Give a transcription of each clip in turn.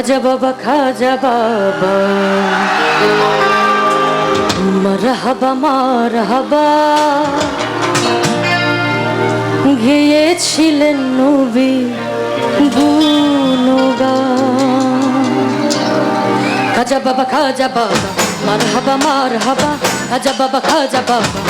খাজা বাবা খাজা বাবা। মারহাবা মারহাবা গেয়েছিলেন নবী গুণগান খাজা বাবা খাজা বাবা মারহাবা মারহাবা খাজা বাবা খাজা বাবা।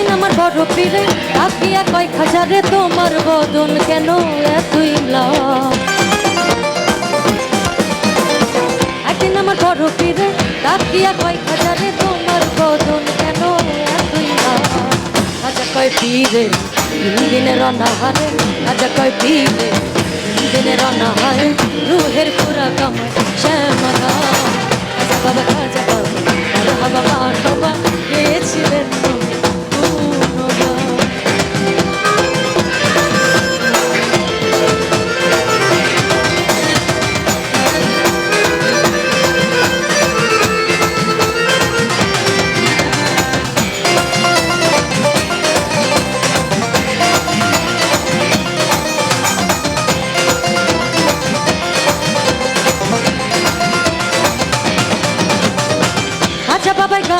একদিন আমার বড় পীরে আপিয়া কয়েক হাজারে তোমার বদন কেন এতই একদিন আমার বড় পীরে তাকিয়া কয়েক হাজারে তোমার বদন কেন এতই কয়, পীরে, তিন দিনের অনাহারে। রুহের পুরা কামায়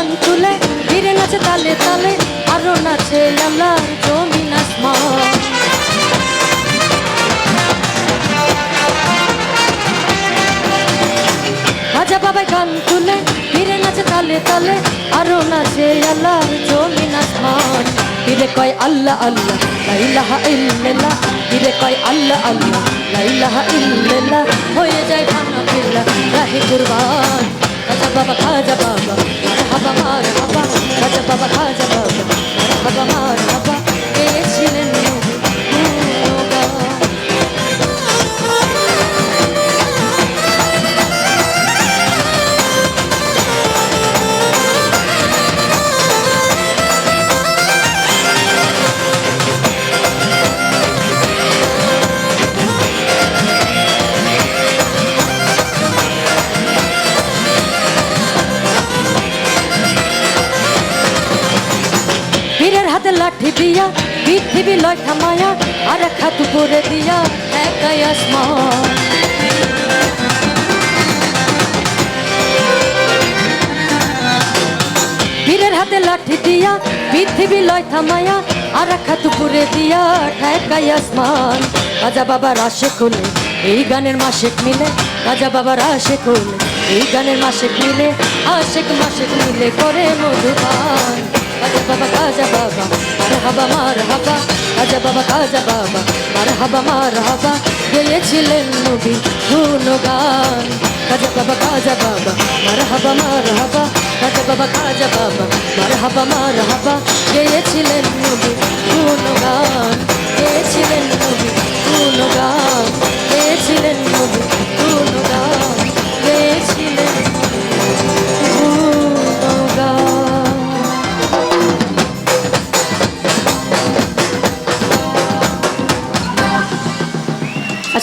গান তুলে ফিরে নাচে তালে তালে, আরও নাচে আল্লাহর জমিন আসমান আচ্ছা বাবাই গান তুলে ফিরে নাচে তালে তালে, আরও নাচে আল্লাহর জমিন আসমান ফিরে কয়, আল্লাহ আল্লাহ, লা ইলাহা ইল্লাল্লাহ। ফিরে কয়, আল্লাহ আল্লাহ, লা ইলাহা ইল্লাল্লাহ। হয়ে যায় খানা পিল্লা রাহে কুরবান। হাতে লাঠি দিয়া, পৃথিবী লয় থামায়া আর এক উপরে দিয়া, একাই আসমান। পীরের হাতে লাঠি দিয়া, পৃথিবী লয় থামায়া আর এক হাত দিয়া ঠেকাই আসমান। রাজা বাবার আশে খুলে এই গানের মাসেক মিলে, রাজা বাবার আশে খুলে এই গানের মাসেক মিলে, আশেক মাসেক মিলে করে মধুপান মার হাবা মার হাবা রাজা বাবা কাজা বাবা মার হাবা মার হাবা গেয়েছিলেন নবী গুণগান কাজা বাবা কাজা বাবা মার হাবা মার হাবা কাজা বাবা কাজা বাবা মার হাবা মার হাবা গেয়েছিলেন নবী গুণগান গেয়েছিলেন নবী